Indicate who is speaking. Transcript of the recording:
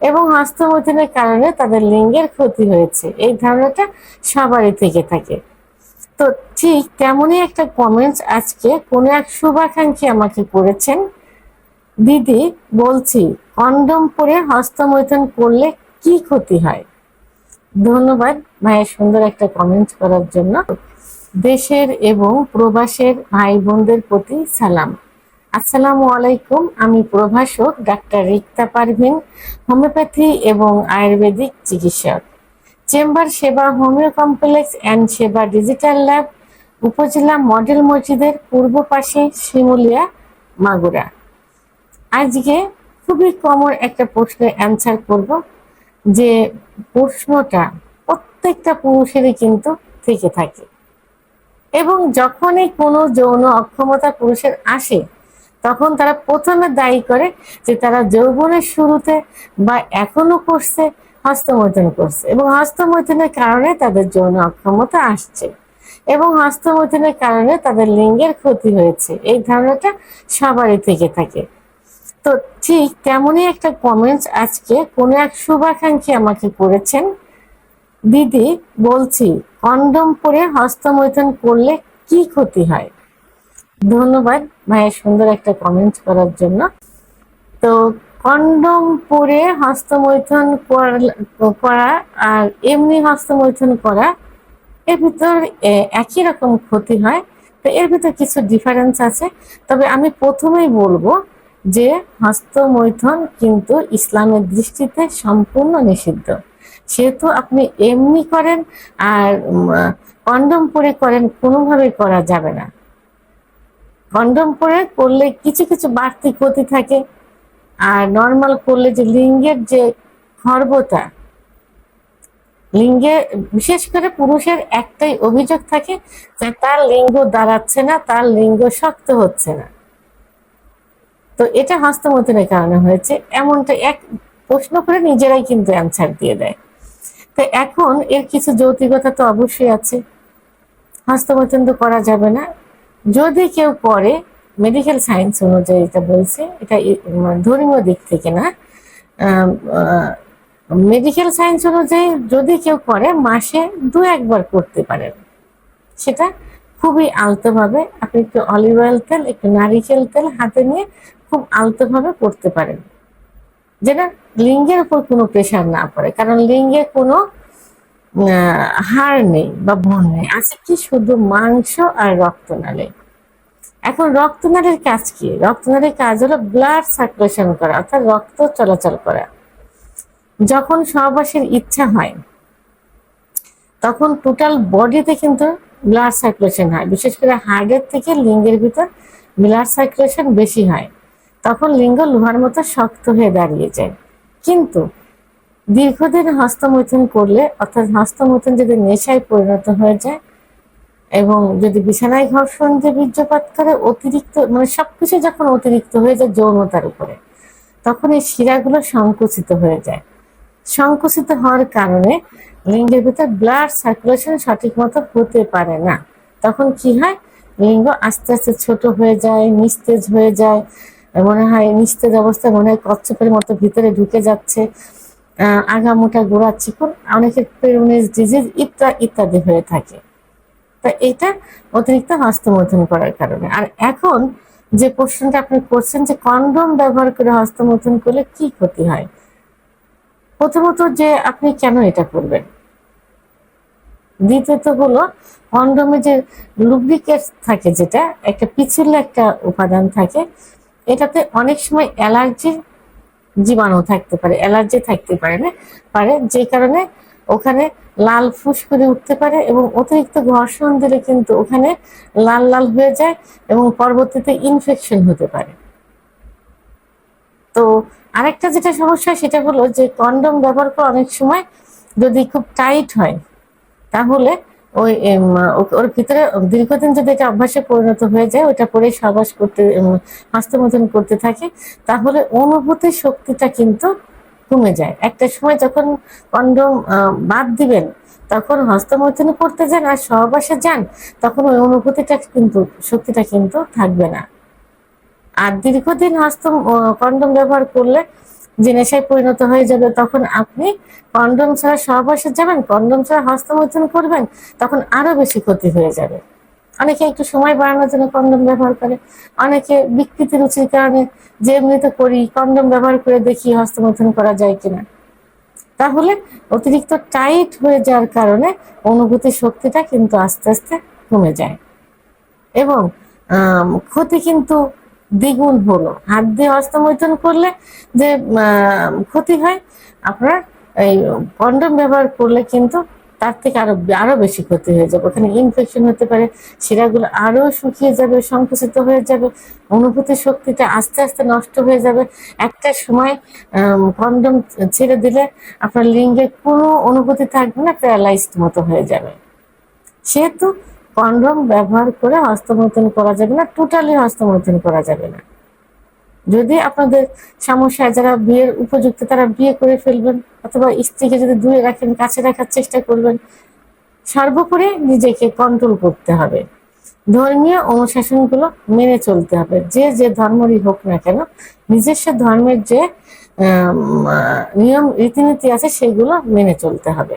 Speaker 1: এবং হস্তমৈথুনের কারণে তাদের লিঙ্গের ক্ষতি হয়েছে। এই ধারণাটা সবারই থেকে থাকে। তো ঠিক তেমনই একটা কমেন্টস আজকে কোনো এক শুভাকাঙ্ক্ষী আমাকে করেছেন। দিদি, বলছি কন্ডম পরে হস্তমৈথুন করলে কি ক্ষতি হয়? ধন্যবাদ ভাইয়ের সুন্দর একটা কমেন্ট করার জন্য। দেশের এবং প্রবাসের ভাই বোনদের প্রতি সালাম। আসসালামু আলাইকুম, আমি প্রভাষক ডাক্তার রিক্তা পারভিন, হোমিওপ্যাথি এবং আয়ুর্বেদিক চিকিৎসক। Chamber Seva homeo complex and Seva digital lab, upazila model মসজিদের পূর্ব পাশে শিমুলিয়া, মাগুরা। আজকে খুবই কমন একটা প্রশ্নের অ্যান্সার করব, যে প্রশ্নটা প্রত্যেকটা পুরুষেরই কিন্তু থেকে থাকে। এবং যখনই কোনো যৌন অক্ষমতা পুরুষের আসে তখন তারা প্রথমে দায়ী করে যে তারা যৌবনের শুরুতে বা এখনও করছে, হস্তমৈথুন করছে এবং হস্তমৈথুনের কারণে তাদের যৌন অক্ষমতা আসছে এবং হস্তমৈথুনের কারণে তাদের লিঙ্গের ক্ষতি হয়েছে। এই ধারণাটা সবারই থেকে থাকে। তো ঠিক তেমনই একটা কমেন্টস আজকে কোনো এক শুভাকাঙ্ক্ষী আমাকে করেছেন। দিদি, বলছি কন্ডম পরে হস্তমৈথুন করলে কি ক্ষতি হয়? ধন্যবাদ ভাইয়ের সুন্দর একটা কমেন্ট করার জন্য। তো কন্ডম পরে হস্তমৈথুন কর- করা আর এমনি হস্তমৈথুন করা, এর ভিতর একই রকম ক্ষতি হয়। তো এর ভিতর কিছু ডিফারেন্স আছে। তবে আমি প্রথমেই বলব যে হস্তমৈথুন কিন্তু ইসলামের দৃষ্টিতে সম্পূর্ণ নিষিদ্ধ। সেহেতু আপনি এমনি করেন আর কন্ডম পরে করেন, কোনোভাবেই করা যাবে না। কন্ডম পরে করলে কিছু কিছু বাড়তি ক্ষতি থাকে। আর নর্মাল করলে যে লিঙ্গের যে খর্বতা, লিঙ্গে, বিশেষ করে পুরুষের একটাই অভিযোগ থাকে যে তার লিঙ্গ দাঁড়াচ্ছে না, তার লিঙ্গ শক্ত হচ্ছে না। তো এটা হস্তমৈথুনের কারণে হয়েছে। এমনটা এক প্রশ্ন করে নিজেরাই কিন্তু অ্যান্সার দিয়ে দেয়। তো এখন এর কিছু যৌতিকতা তো অবশ্যই আছে। হস্তমৈথুন তো করা যাবে না। যদি কেউ করে মেডিকেল সায়েন্স অনুযায়ী এটা বলছে, এটা মানে ধর্মীয় দিক থেকে না মেডিকেল সায়েন্স অনুযায়ী যদি কেউ করে মাসে দু একবার করতে পারেন। সেটা খুবই আলতোভাবে আপনি একটু অলিভ অয়েল তেল, একটু নারিকেল তেল হাতে নিয়ে খুব আলতোভাবে করতে পারেন। যেটা লিঙ্গের উপর কোনো প্রেশার না পড়ে, কারণ লিঙ্গে কোনো হাড় নেই বা বন নেই। আছে কি শুধু মাংস আর রক্তনালী? এখন রক্তনালীর কাজ কি? রক্তনালীর কাজ হলো ব্লাড সার্কুলেশন করা, অর্থাৎ রক্ত চলাচল করা। যখন সহবাসের ইচ্ছা হয়, তখন টোটাল বডিতে কিন্তু ব্লাড সার্কুলেশন হয়। বিশেষ করে হার্টের থেকে লিঙ্গের ভিতর ব্লাড সার্কুলেশন বেশি হয়। তখন লিঙ্গ লোহার মতো শক্ত হয়ে দাঁড়িয়ে যায়। কিন্তু দীর্ঘদিন হস্তমৈথুন করলে, অর্থাৎ হস্তমৈথুন যদি নেশায় পরিণত হয়ে যায় এবং যদি বিছানায় ঘর্ষণ যে বীর্যপাত করে, অতিরিক্ত মানে সবকিছু যখন অতিরিক্ত হয়ে যায় যৌনতার উপরে, তখন এই শিরাগুলো সংকুচিত হয়ে যায়। সংকুচিত হওয়ার কারণে লিঙ্গের ভিতর ব্লাড সার্কুলেশন সঠিক মতো হতে পারে না। তখন কি হয়? লিঙ্গ আস্তে আস্তে ছোট হয়ে যায়, নিস্তেজ হয়ে যায়, মনে হয় নিস্তেজ অবস্থায় মনে হয় কচ্ছপের মতো ভিতরে ঢুকে যাচ্ছে। আগামোটা গোড়া চিকুন অনেকের পেরোনিস ডিজিজ ইত্যাদি ইত্যাদি হয়ে থাকে। তা এটা অতিরিক্ত হস্তমৈথুন করার কারণে। আর এখন যে প্রশ্নটা আপনি করছেন যে কন্ডম ব্যবহার করে হস্তমৈথুন করলে কি ক্ষতি হয়? প্রথমত যে আপনি কেন এটা করবেন? দ্বিতীয়ত হলো কন্ডমে যে লুব্রিকেট থাকে যেটা, একটা পিছুল একটা উপাদান থাকে, এটাতে অনেক সময় অ্যালার্জির জীবাণু থাকতে পারে, অ্যালার্জি থাকতে পারে না, পারে, যে কারণে ওখানে লাল ফুস করে উঠতে পারে এবং অতিরিক্ত ঘর্ষণ দিলে কিন্তু ওখানে লাল লাল হয়ে যায় এবং পরবর্তীতে ইনফেকশন হতে পারে। তো আরেকটা যেটা সমস্যা সেটা হলো যে কন্ডম ব্যবহার করা অনেক সময় যদি খুব টাইট হয়, তাহলে ওই ওর ভিতরে দীর্ঘদিন যদি এটা অভ্যাসে পরিণত হয়ে যায় ওটা পরে সবাস করতে উম, করতে থাকে তাহলে অনুভূতির শক্তিটা কিন্তু কমে যায়। একটা সময় যখন কন্ডম বাদ দিবেন তখন হস্তমৈথুন করতে যান আর সহবাসে যান তখন ওই অনুভূতিটা কিন্তু শক্তিটা কিন্তু থাকবে না। আর দীর্ঘদিন হস্ত কন্ডম ব্যবহার করলে যে নেশায় পরিণত হয়ে যাবে, তখন আপনি কন্ডম ছাড়া সহবাসে যাবেন, কন্ডম ছাড়া হস্তমৈথুন করবেন, তখন আরও বেশি ক্ষতি হয়ে যাবে। অনেকে একটু সময় বাড়ানোর জন্য কন্ডম ব্যবহার করে, অনেকে বিকৃতি রুচির কারণে যে এমনিতে করি, কন্ডম ব্যবহার করে দেখি হস্তমৈথুন করা যায় কিনা। তাহলে অতিরিক্ত টাইট হয়ে যাওয়ার কারণে অনুভূতি শক্তিটা কিন্তু আস্তে আস্তে কমে যায়। এবং ক্ষতি কিন্তু দ্বিগুণ হলো। হাত দিয়ে হস্তমৈথুন করলে যে ক্ষতি হয়, আপনার এই কন্ডম ব্যবহার করলে কিন্তু তার থেকে আরও আরও বেশি ক্ষতি হয়ে যাবে। ওখানে ইনফেকশন হতে পারে, শিরাগুলো আরও শুকিয়ে যাবে, সংকুচিত হয়ে যাবে, অনুভূতি শক্তিটা আস্তে আস্তে নষ্ট হয়ে যাবে। একটা সময় কন্ডম ছেড়ে দিলে আপনার লিঙ্গের কোনো অনুভূতি থাকবে না, প্যারালাইজড মতো হয়ে যাবে। সেহেতু কন্ডম ব্যবহার করে হস্তমৈথুন করা যাবে না টোটালি হস্তমৈথুন করা যাবে না। যদি আপনাদের সমস্যা যারা বিয়ের উপযুক্ত তারা বিয়ে করে ফেলবেন, অথবা স্ত্রীকে যদি দূরে রাখেন, কাছে রাখার চেষ্টা করবেন, সর্বোপরি নিজেকে কন্ট্রোল করতে হবে। ধর্মীয় অনুশাসনগুলো মেনে চলতে হবে। যে যে ধর্মরই হোক না কেন, নিজস্ব ধর্মের যে নিয়ম, রীতিনীতি আছে, সেগুলো মেনে চলতে হবে।